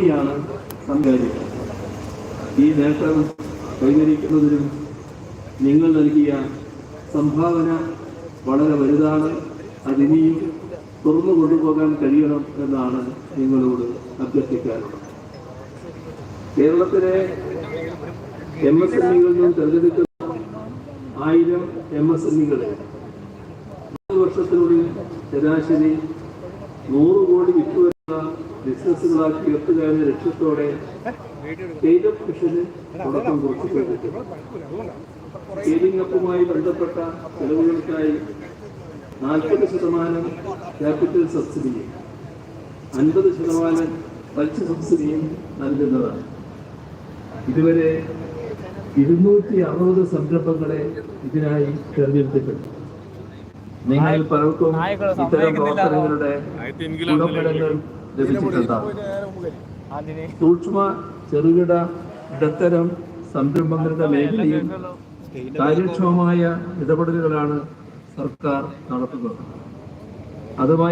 കോടിയാണ് സംഗതി ഈ നേട്ടം കൈവരിക്കുന്നതിനും നിങ്ങൾ നൽകിയ സംഭാവന വളരെ വലുതാണ്. അതിനിയും തുറന്നു കൊണ്ടുപോകാൻ കഴിയണം എന്നാണ് നിങ്ങളോട് അഭ്യർത്ഥിക്കാറുള്ളത് കേരളത്തിലെ എം എസ് എം ഇകളിൽ നിന്നും തെരഞ്ഞെടുക്കുന്ന ആയിരം എം എസ് എം ഇകളെ മൂന്ന് വർഷത്തിനുള്ളിൽ ശരാശരി നൂറ് കോടി ബിസിനസ്സുകളാക്കി ഉയർത്തുക എന്ന ലക്ഷ്യത്തോടെ സ്റ്റേറ്റ് മിഷന് തുടക്കം കുറിച്ചിട്ടുണ്ട് സ്കെയിലിംഗ് അപ്പുമായി ബന്ധപ്പെട്ട ചെലവുകൾക്കായി നാൽപ്പത് ശതമാനം ക്യാപിറ്റൽ സബ്സിഡിയും അൻപത് ശതമാനം പലിശ സബ്സിഡിയും നൽകുന്നതാണ്. ഇതുവരെ ഇരുന്നൂറ്റി അറുപത് സംരംഭങ്ങളെ ഇതിനായി തെരഞ്ഞെടുത്തിട്ടുണ്ട്. നിങ്ങൾ പലർക്കും ഇത്തരം പ്രവർത്തനങ്ങളുടെ ഗുണഫലങ്ങൾ ലഭിച്ചിട്ടുണ്ടാകും സൂക്ഷ്മ ചെറുകിട ഇടത്തരം സംരംഭങ്ങളുടെ മേഖലയിൽ കാര്യക്ഷമമായ ഇടപെടലുകളാണ് സർക്കാർ നടത്തുന്നത്. അതുമായി